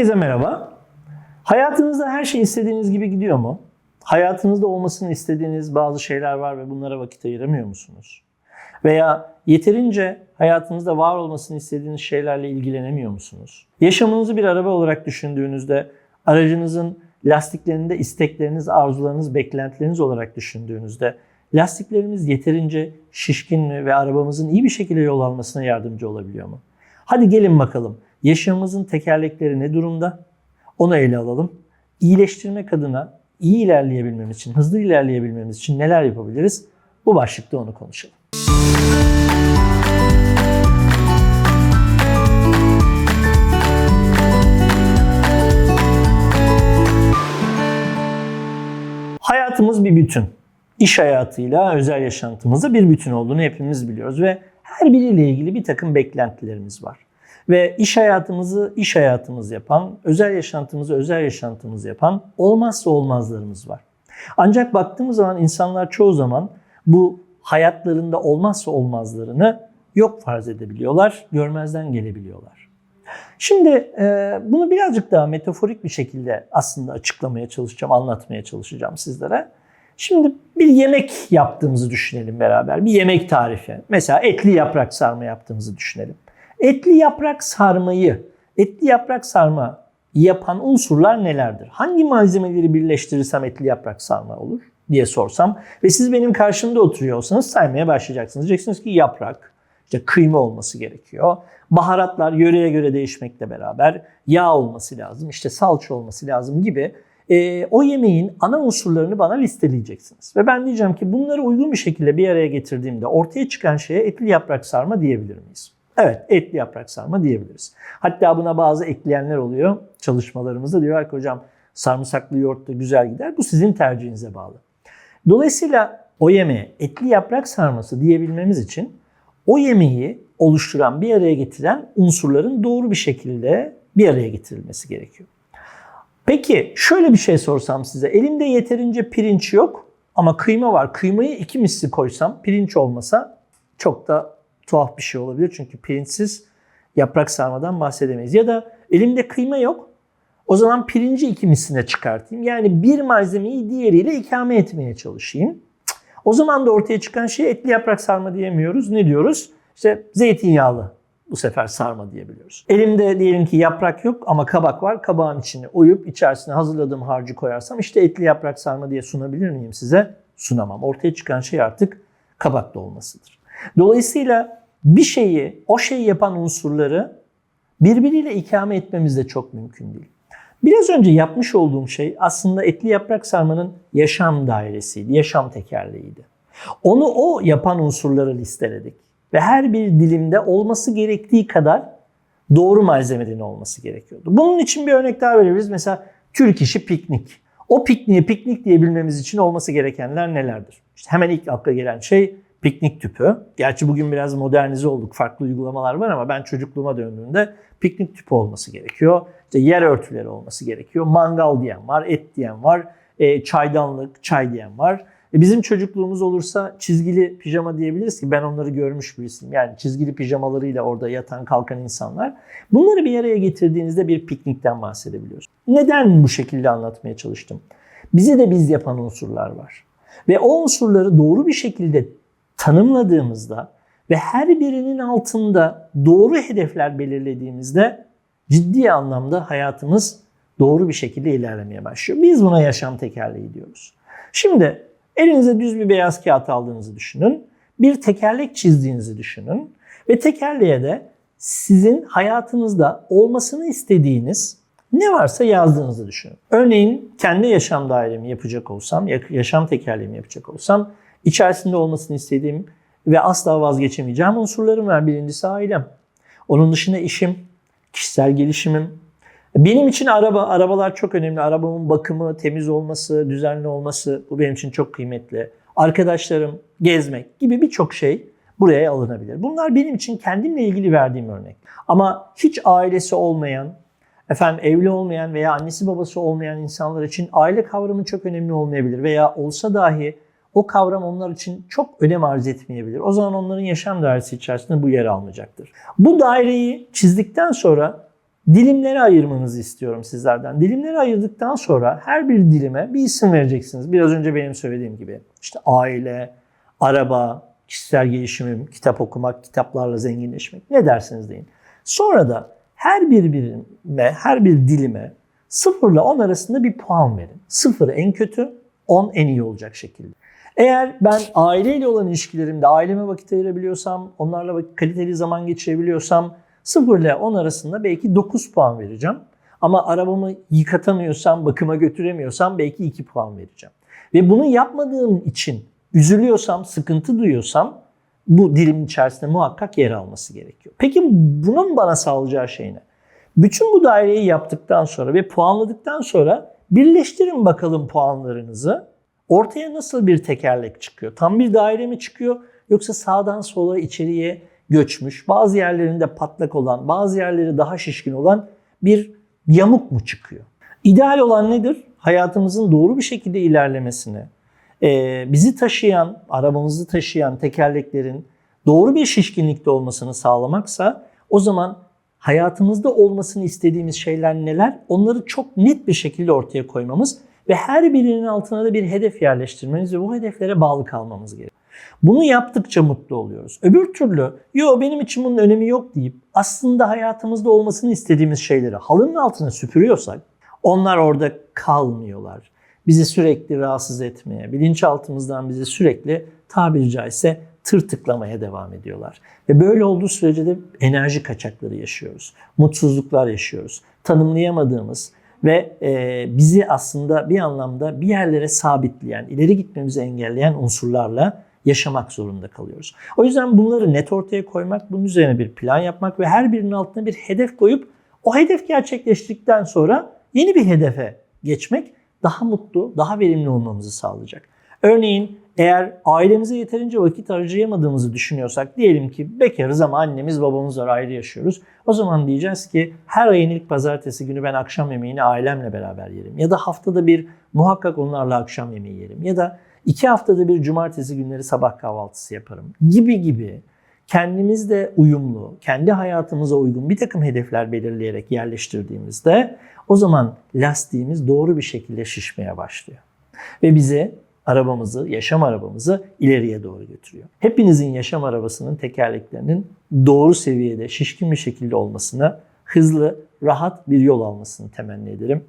Herkese merhaba. Hayatınızda her şey istediğiniz gibi gidiyor mu? Hayatınızda olmasını istediğiniz bazı şeyler var ve bunlara vakit ayıramıyor musunuz? Veya yeterince hayatınızda var olmasını istediğiniz şeylerle ilgilenemiyor musunuz? Yaşamınızı bir araba olarak düşündüğünüzde aracınızın lastiklerinde istekleriniz, arzularınız, beklentileriniz olarak düşündüğünüzde lastiklerimiz yeterince şişkin mi ve arabamızın iyi bir şekilde yol almasına yardımcı olabiliyor mu? Hadi gelin bakalım. Yaşamımızın tekerlekleri ne durumda? Onu ele alalım. İyileştirmek adına iyi ilerleyebilmemiz için, hızlı ilerleyebilmemiz için neler yapabiliriz? Bu başlıkta onu konuşalım. Hayatımız bir bütün. İş hayatıyla özel yaşantımızda bir bütün olduğunu hepimiz biliyoruz ve her biriyle ilgili bir takım beklentilerimiz var. Ve iş hayatımızı iş hayatımız yapan, özel yaşantımızı özel yaşantımız yapan olmazsa olmazlarımız var. Ancak baktığımız zaman insanlar çoğu zaman bu hayatlarında olmazsa olmazlarını yok farz edebiliyorlar, görmezden gelebiliyorlar. Şimdi e, bunu birazcık daha metaforik bir şekilde aslında açıklamaya çalışacağım, anlatmaya çalışacağım sizlere. Şimdi bir yemek yaptığımızı düşünelim beraber. Bir yemek tarifi. Mesela etli yaprak sarma yaptığımızı düşünelim. Etli yaprak sarmayı, etli yaprak sarma yapan unsurlar nelerdir? Hangi malzemeleri birleştirirsem etli yaprak sarma olur diye sorsam ve siz benim karşımda oturuyorsanız saymaya başlayacaksınız. Diyeceksiniz ki yaprak, işte kıyma olması gerekiyor. Baharatlar yöreye göre değişmekle beraber yağ olması lazım, işte salça olması lazım gibi e, o yemeğin ana unsurlarını bana listeleyeceksiniz. Ve ben diyeceğim ki bunları uygun bir şekilde bir araya getirdiğimde ortaya çıkan şeye etli yaprak sarma diyebilir miyiz? Evet, etli yaprak sarma diyebiliriz. Hatta buna bazı ekleyenler oluyor çalışmalarımızda. Diyorlar ki hocam sarımsaklı yoğurt da güzel gider. Bu sizin tercihinize bağlı. Dolayısıyla o yemeğe etli yaprak sarması diyebilmemiz için o yemeği oluşturan, bir araya getiren unsurların doğru bir şekilde bir araya getirilmesi gerekiyor. Peki şöyle bir şey sorsam size. Elimde yeterince pirinç yok ama kıyma var. Kıymayı iki misli koysam pirinç olmasa çok da tuhaf bir şey olabilir. Çünkü pirinçsiz yaprak sarmadan bahsedemeyiz. Ya da elimde kıyma yok. O zaman pirinci iki misline çıkartayım. Yani bir malzemeyi diğeriyle ikame etmeye çalışayım. O zaman da ortaya çıkan şey etli yaprak sarma diyemiyoruz. Ne diyoruz? İşte zeytinyağlı bu sefer sarma diyebiliyoruz. Elimde diyelim ki yaprak yok ama kabak var. Kabağın içine oyup içerisine hazırladığım harcı koyarsam işte etli yaprak sarma diye sunabilir miyim size? Sunamam. Ortaya çıkan şey artık kabaklı olmasıdır. Dolayısıyla bir şeyi, o şeyi yapan unsurları birbiriyle ikame etmemiz de çok mümkün değil. Biraz önce yapmış olduğum şey aslında etli yaprak sarmanın yaşam dairesiydi, yaşam tekerleğiydi. Onu o yapan unsurları listeledik. Ve her bir dilimde olması gerektiği kadar doğru malzemelerin olması gerekiyordu. Bunun için bir örnek daha verebiliriz. Mesela Türk işi piknik. O pikniğe piknik diyebilmemiz için olması gerekenler nelerdir? İşte hemen ilk akla gelen şey piknik tüpü. Gerçi bugün biraz modernize olduk. Farklı uygulamalar var ama ben çocukluğuma döndüğümde piknik tüpü olması gerekiyor. İşte yer örtüleri olması gerekiyor. Mangal diyen var, et diyen var, e, çaydanlık, çay diyen var. E bizim çocukluğumuz olursa çizgili pijama diyebiliriz ki ben onları görmüş birisiyim. Yani çizgili pijamalarıyla orada yatan kalkan insanlar. Bunları bir araya getirdiğinizde bir piknikten bahsedebiliyoruz. Neden bu şekilde anlatmaya çalıştım? Bizi de biz yapan unsurlar var. Ve o unsurları doğru bir şekilde tanımladığımızda ve her birinin altında doğru hedefler belirlediğimizde ciddi anlamda hayatımız doğru bir şekilde ilerlemeye başlıyor. Biz buna yaşam tekerleği diyoruz. Şimdi elinize düz bir beyaz kağıt aldığınızı düşünün. Bir tekerlek çizdiğinizi düşünün. Ve tekerleğe de sizin hayatınızda olmasını istediğiniz ne varsa yazdığınızı düşünün. Örneğin kendi yaşam dairemi yapacak olsam, yaşam tekerleğimi yapacak olsam içerisinde olmasını istediğim ve asla vazgeçemeyeceğim unsurlarım var. Birincisi ailem. Onun dışında işim, kişisel gelişimim. Benim için araba, arabalar çok önemli. Arabamın bakımı, temiz olması, düzenli olması bu benim için çok kıymetli. Arkadaşlarım, gezmek gibi birçok şey buraya alınabilir. Bunlar benim için kendimle ilgili verdiğim örnek. Ama hiç ailesi olmayan, efendim evli olmayan veya annesi babası olmayan insanlar için aile kavramı çok önemli olmayabilir veya olsa dahi o kavram onlar için çok önem arz etmeyebilir. O zaman onların yaşam dairesi içerisinde bu yer almayacaktır. Bu daireyi çizdikten sonra dilimlere ayırmanızı istiyorum sizlerden. Dilimleri ayırdıktan sonra her bir dilime bir isim vereceksiniz. Biraz önce benim söylediğim gibi. İşte aile, araba, kişisel gelişimim, kitap okumak, kitaplarla zenginleşmek ne dersiniz deyin. Sonra da her bir birime, her bir dilime 0 ile 10 arasında bir puan verin. 0 en kötü, 10 en iyi olacak şekilde. Eğer ben aileyle olan ilişkilerimde aileme vakit ayırabiliyorsam, onlarla kaliteli zaman geçirebiliyorsam 0 ile 10 arasında belki 9 puan vereceğim. Ama arabamı yıkatamıyorsam, bakıma götüremiyorsam belki 2 puan vereceğim. Ve bunu yapmadığım için üzülüyorsam, sıkıntı duyuyorsam bu dilimin içerisinde muhakkak yer alması gerekiyor. Peki bunun bana sağlayacağı şey ne? Bütün bu daireyi yaptıktan sonra ve puanladıktan sonra birleştirin bakalım puanlarınızı. Ortaya nasıl bir tekerlek çıkıyor? Tam bir daire mi çıkıyor yoksa sağdan sola içeriye göçmüş, bazı yerlerinde patlak olan, bazı yerleri daha şişkin olan bir yamuk mu çıkıyor? İdeal olan nedir? Hayatımızın doğru bir şekilde ilerlemesini, e, bizi taşıyan, arabamızı taşıyan tekerleklerin doğru bir şişkinlikte olmasını sağlamaksa o zaman hayatımızda olmasını istediğimiz şeyler neler? Onları çok net bir şekilde ortaya koymamız ve her birinin altına da bir hedef yerleştirmemiz ve bu hedeflere bağlı kalmamız gerekiyor. Bunu yaptıkça mutlu oluyoruz. Öbür türlü yo benim için bunun önemi yok deyip aslında hayatımızda olmasını istediğimiz şeyleri halının altına süpürüyorsak onlar orada kalmıyorlar. Bizi sürekli rahatsız etmeye, bilinçaltımızdan bizi sürekli tabiri caizse tırtıklamaya devam ediyorlar. Ve böyle olduğu sürece de enerji kaçakları yaşıyoruz. Mutsuzluklar yaşıyoruz. Tanımlayamadığımız ve e, bizi aslında bir anlamda bir yerlere sabitleyen, ileri gitmemizi engelleyen unsurlarla yaşamak zorunda kalıyoruz. O yüzden bunları net ortaya koymak, bunun üzerine bir plan yapmak ve her birinin altına bir hedef koyup o hedef gerçekleştikten sonra yeni bir hedefe geçmek daha mutlu, daha verimli olmamızı sağlayacak. Örneğin eğer ailemize yeterince vakit harcayamadığımızı düşünüyorsak diyelim ki bekarız ama annemiz babamız var ayrı yaşıyoruz. O zaman diyeceğiz ki her ayın ilk pazartesi günü ben akşam yemeğini ailemle beraber yerim. Ya da haftada bir muhakkak onlarla akşam yemeği yerim. Ya da iki haftada bir cumartesi günleri sabah kahvaltısı yaparım gibi gibi kendimizle uyumlu, kendi hayatımıza uygun bir takım hedefler belirleyerek yerleştirdiğimizde o zaman lastiğimiz doğru bir şekilde şişmeye başlıyor. Ve bize arabamızı, yaşam arabamızı ileriye doğru götürüyor. Hepinizin yaşam arabasının tekerleklerinin doğru seviyede, şişkin bir şekilde olmasını, hızlı, rahat bir yol almasını temenni ederim.